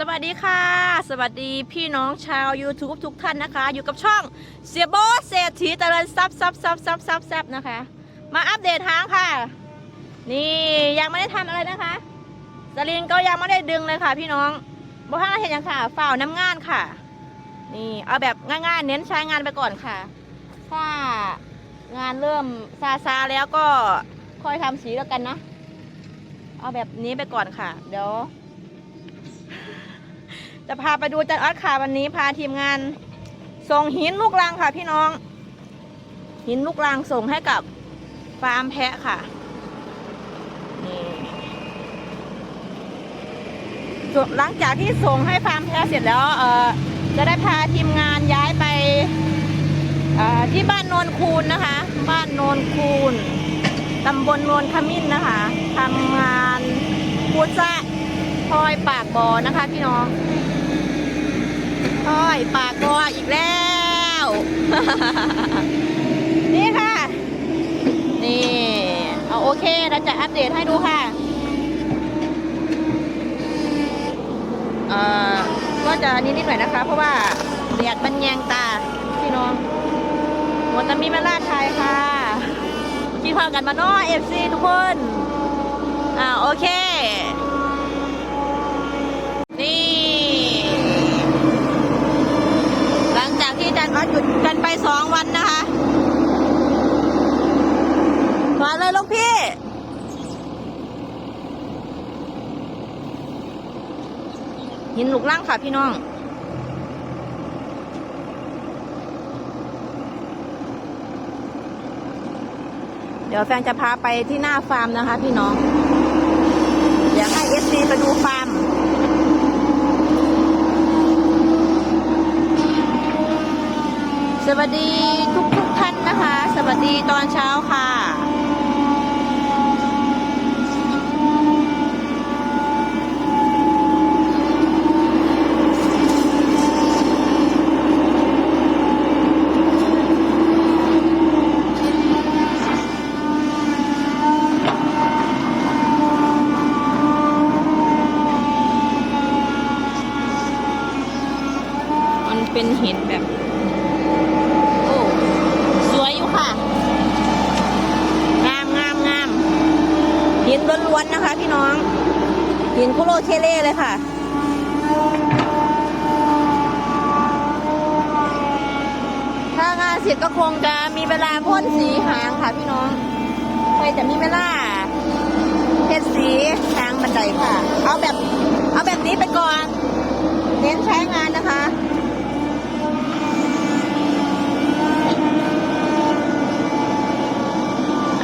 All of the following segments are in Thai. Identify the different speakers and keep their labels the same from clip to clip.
Speaker 1: สวัสดีค่ะ สวัสดีพี่น้องชาว YouTube ทุกท่านนะคะ อยู่กับช่องเสียโบทเศรษฐีเจริญทรัพย์ทรัพย์ทรัพย์ทรัพย์ทรัพย์ทรัพย์นะคะ มาอัปเดตทางค่ะ นี่ยังไม่ได้ทำอะไรนะคะสลิงก็ยังไม่ได้ดึงเลยค่ะ พี่น้องบ่ห้าเห็นยังค่ะฝ่าวน้ำงานค่ะ นี่เอาแบบง่ายๆ เน้นใช้งานไปก่อนค่ะ ถ้างานเริ่มซาซาแล้วก็ค่อยทำสีแล้วกันนะ เอาแบบนี้ไปก่อนค่ะ เดี๋ยว จะพาไปดูจันออดค่ะวันนี้พาทีมงานส่งหินลูกรังค่ะพี่น้อง หินลูกรังส่งให้กับฟาร์มแพะค่ะนี่หลังจากที่ส่งให้ฟาร์มแพะเสร็จแล้วเออจะได้พาทีมงานย้ายไปที่บ้านโนนคูนนะคะ บ้านโนนคูนตำบลโนนขมิ้นนะคะทำงานพูดซะพลอยปากบอนะคะพี่น้อง อ้อยปากกออีกแล้ว นี่ค่ะ นี่ เอาโอเค เราจะอัปเดตให้ดูค่ะเอ่อก็จะนิดๆหน่อยนะคะ เพราะว่าแดดมันแยงตาพี่น้องหมดจะมีเวลาดไทยค่ะ กินข้าวกันมาเนาะเอฟซีทุกคน อ่าโอเค นี่ หลังจากที่อาจารย์ออสหยุดกันไปสองวันนะคะมาเลยลูกพี่ หินลูกล่างค่ะพี่น้องเดี๋ยวแฟนจะพาไปที่หน้าฟาร์มนะคะ พี่น้องอยากให้เอสซีไปดูฟาร์ม สวัสดีทุกทุกท่านนะคะ สวัสดีตอนเช้าค่ะ มันเป็นหินแบบ โอ้ สวยอยู่ค่ะ งามงามงามหินล้วนๆนะคะพี่น้อง หินคุโรเคเล่เลยค่ะ ถ้างานเส ร็จก็คงจะมีเวลาพ่นสีหางค่ะพี่น้องใครจะมีเวลาเพ็ดสีทางบันไดค่ะ เอาแบบ เอาแบบนี้ไปก่อน เน้นใช้งานนะคะ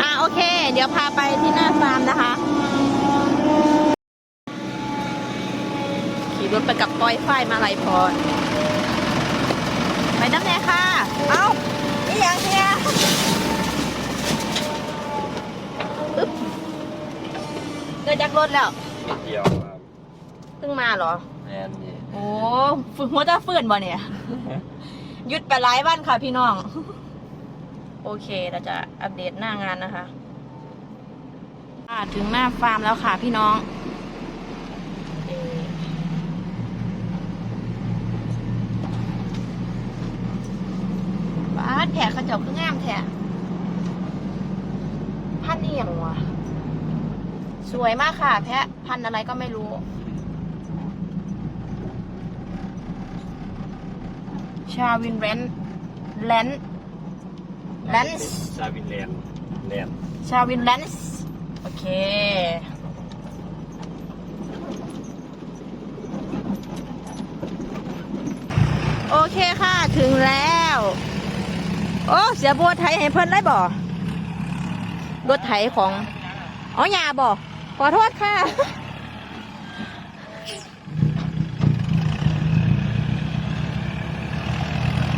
Speaker 1: อ่าโอเค เดี๋ยวพาไปที่หน้าฟาร์มนะคะ ขี่รถไปกับปอยฝ้ายมาลายพรไปน้ำแน่ค่ะ เอานี่อ ย่างเนี้ยอึ๊บเกิดจากรถแล้ว
Speaker 2: นิดเดียวครับ
Speaker 1: เพิ่งมาเหรอ
Speaker 2: แมนนี่
Speaker 1: โอ้ฝึกหัวจะฟื้นบ่เนี่ย หยุดไปหลายวันค่ะพี่น้อง โอเคเราจะอัปเดตหน้างานนะคะอ่าถึงหน้าฟาร์มแล้วค่ะพี่น้องเอ่อ บ้านแผลเขาเจ้าคืองามแท้พันเอียงวะสวยมากค่ะ แพะพันธุ์อะไรก็ไม่รู้ ชาวินแรนแลนแลนส์
Speaker 2: ชาวินแลนด์แลนด์
Speaker 1: ชาวินแลนส์โอเคโอเคค่ะ ถึงแล้ว โอ้เสียบัวไทยให้เพิ่นได้บ่รถไถของอ๋อยาบ่ขอโทษค่ะ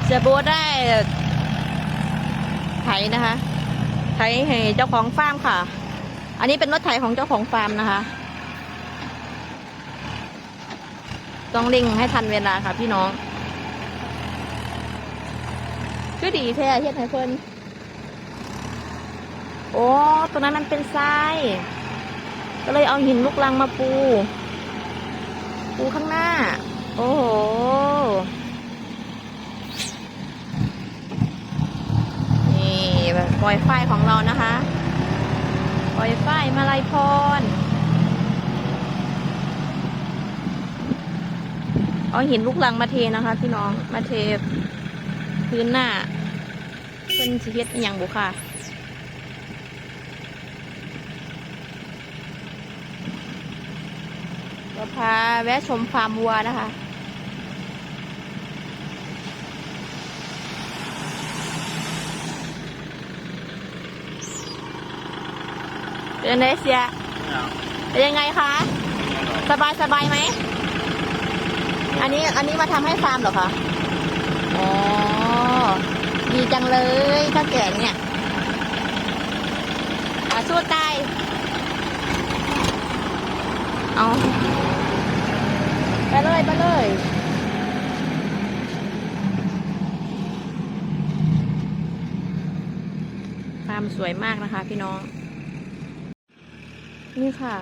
Speaker 1: เสียบัวได้ไถนะคะไถให้เจ้าของฟาร์มค่ะ อันนี้เป็นรถไถของเจ้าของฟาร์มนะคะ ต้องเร่งให้ทันเวลาค่ะพี่น้อง คือดีแท้เฮ็ดให้เพิ่นโอ้ตัวนั้นมันเป็นทราย ก็เลยเอาหินลูกลังมาปู ปูข้างหน้า โอ้โหนี่แบบปล่อยไฟของเรานะคะปล่อยไฟมาลายพร เอาหินลูกลังมาเทนะคะพี่น้องมาเท พื้นหน้าเพิ่นสิเฮ็ดอหย่างบุค่ะเราพาแวะชมฟาร์มวัวนะคะเป็นไงเสียเป็นยังไงคะ สบายสบายไหม อันนี้อันนี้มาทำให้ฟาร์มเหรอคะ อ๋อ ดีจังเลยถ้าแก่เนี่ยอาสู้ตายเอาไปเลยไปเลยฟาร์มสวยมากนะคะพี่น้อง นี่ค่ะ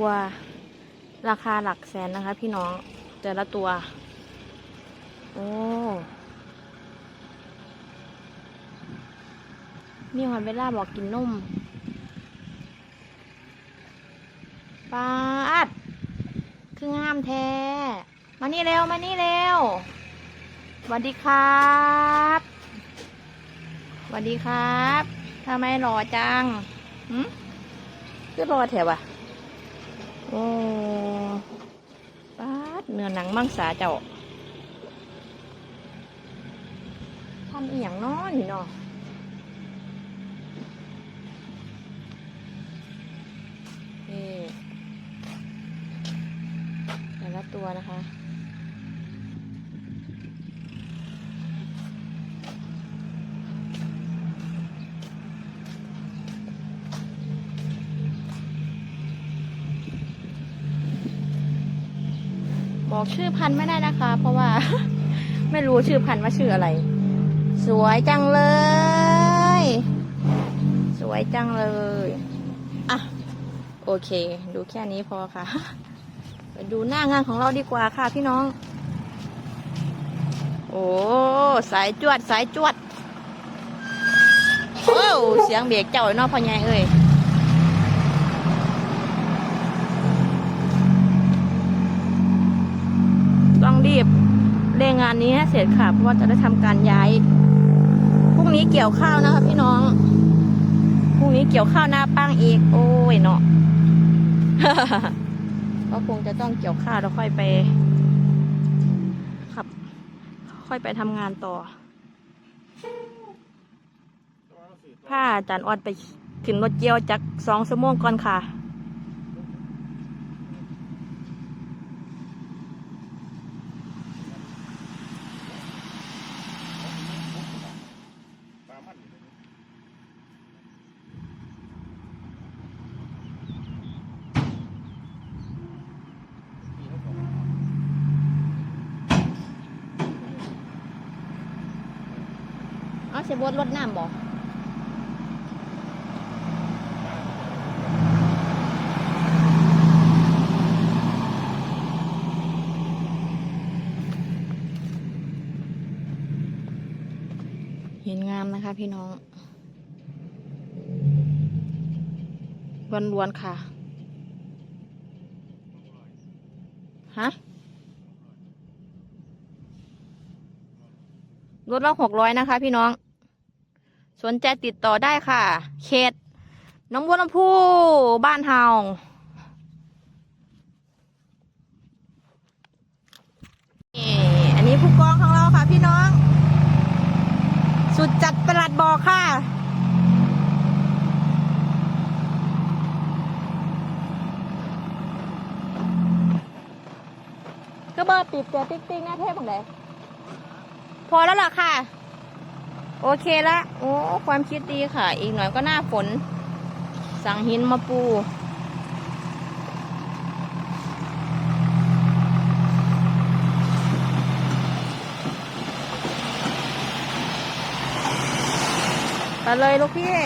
Speaker 1: วัวราคาหลักแสนนะคะพี่น้องแต่ละตัว โอ้ มีหอยเวลาบอกกินนมปาดคืองามแท้ มานี่เร็ว มานี่เร็วสวัสดีครับสวัสดีครับทำไมหล่อจังหืมคือรอแถวอะโอ้ปาดเนื้อหนังมังสาเจ้าทำอีหยังน้อนี่เนาะนี่แตัวนะคะ บอกชื่อพันธุ์ไม่ได้นะคะ เพราะว่า ไม่รู้ชื่อพันธุ์ว่าชื่ออะไร สวยจังเลย สวยจังเลย อะ โอเค ดูแค่นี้พอค่ะ ดูหน้างานของเราดีกว่าค่ะพี่น้อง โอ้สายจวดสายจวดโอ้เสียงเบรกเจ้าไอ้เนอพ่อใหญ่เอ้ยต้องรีบเร่งงานนี้ให้เสร็จค่ะเพราะว่าจะได้ทำการย้ายพรุ่งนี้เกี่ยวข้าวนะคะพี่น้องพรุ่งนี้เกี่ยวข้าวหน้าป้างอีก โอ้ยเนาะ ก็คงจะต้องเกี่ยวข้าวแล้วค่อยไปครับ ค่อยไปทำงานต่อผ้าอาจารย์ออดไปขึ้นรถเกี่ยวจากสองชั่วโมงก่อนค่ะ สียบดรถน้ำบ่เห็นงามนะคะพี่น้องล้วนๆค่ะ ฮะ รถละหกร้อยนะคะพี่น้อง สนใจติดต่อได้ค่ะ เขตหน้องบัวลำพูบ้านเฮาอันนี้ผู้กองของเราค่ะพี่น้อง สุดจัดประหลัดบอกค่ะก็เบอร์ปิดเจอติ๊กติ๊กหน้าเทพของไหนพอแล้วล่ะค่ะ โอเคละ โอ้ ความคิดดีค่ะ อีกหน่อยก็หน้าฝน สั่งหินมาปู ไปเลยลูกพี่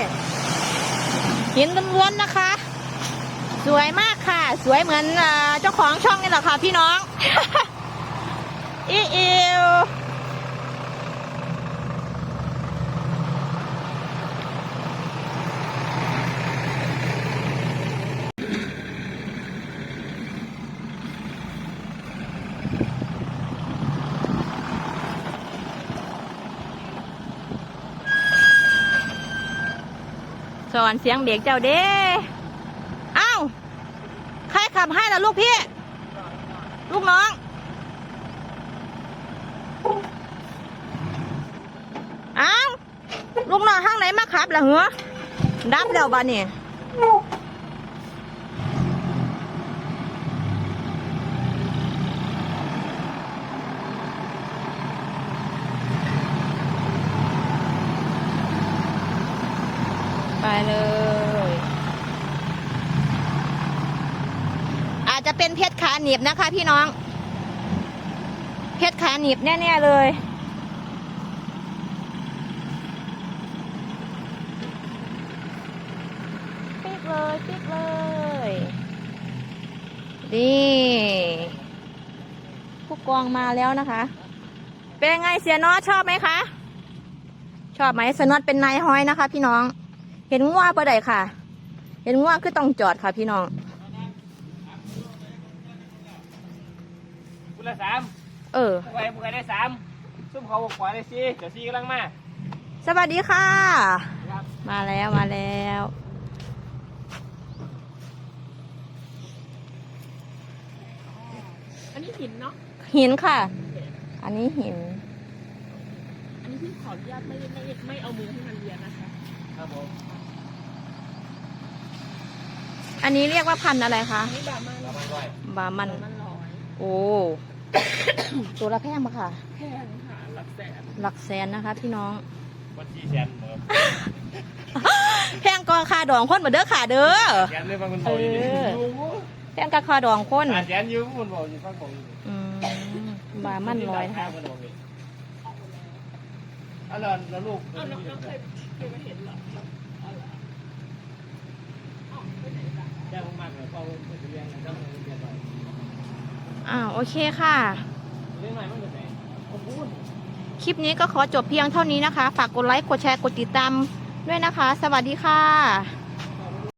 Speaker 1: หินล้วนๆนะคะ สวยมากค่ะ สวยเหมือนเจ้าของช่องนี่แหละค่ะพี่น้อง อีอิว สอนเสียงเบรกเจ้าเด้เอ้า ใครขับให้ล่ะลูกพี่ ลูกน้องเอ้าลูกน้องห้างไหนมาขับล่ะเหรอดับแล้วบ้านี่ เลย อาจจะเป็นเพชรขาหนีบนะคะ พี่น้อง เพชรขาหนีบแน่ ๆ เลยปิกเลยปิกเลยนี่ผู้กองมาแล้วนะคะ เป็นไงเสียนอชอบไหมคะชอบไหมเสียนอตเป็นนายห้อยนะคะ พี่น้อง เห็นงัวปะไดค่ะ เห็นงัวคือต้องจอดค่ะพี่น้อง
Speaker 3: คุณละสาม
Speaker 1: เออ
Speaker 3: ผู้ใครผู้ใครได้สามซุ่มเขาบอกขวาได้สี่เดี๋ยวสี่กำลังมา
Speaker 1: สวัสดีค่ะ
Speaker 3: ครับ
Speaker 1: มาแล้วมาแล้ว
Speaker 4: อันนี้หินเนาะ
Speaker 1: หินค่ะ อันนี้หิน
Speaker 4: อันนี้พี่ขออนุญาตไม่ไม่ไม่เอามือให้มันเรียนนะคะ
Speaker 3: ครับผม
Speaker 1: อันนี้เรียกว่าพันธุ์อะไรคะ
Speaker 4: อันนี้แบบมัน
Speaker 3: กำลังด้วย
Speaker 1: บามัน
Speaker 4: มันร้อย
Speaker 1: โอ้ ตัวละแพงปะค่ะ
Speaker 4: แพงค่ะหลักแสน
Speaker 1: หลักแสนนะคะพี่น้อง
Speaker 3: วันที่แสนเหมือน
Speaker 1: แพงก็ค่าดองคนบ่เด้อค่ะเด้อ
Speaker 3: แสนเลยบางคนบอกอยู่ดิ
Speaker 1: เออ
Speaker 3: อยู่
Speaker 1: แพงก็ค่าดองคน
Speaker 3: อ่าแสนอยู่บางคนบอกอยู่ฟังบอกอยู่
Speaker 1: อืมบามันร้อยนะคะ
Speaker 3: เพิ่บอกอยู่อะแล้วแล้วลูก
Speaker 4: อ้าวเราเราเคยเคยมาเห็นเหรอเอาเหรออ๋อไปไหนล่ะ
Speaker 3: แจ้งผมมากเลยพ่ อผมจะเรียนนะเจ้าของเรียนหน่อย
Speaker 1: อ้าวโอเคค่ะ
Speaker 3: เรียนใหม่มันจะไหนผมพูด
Speaker 1: คลิปนี้ก็ขอจบเพียงเท่านี้นะคะ ฝากกดไลค์ กดแชร์ กดติดตามด้วยนะคะ สวัสดีค่ะ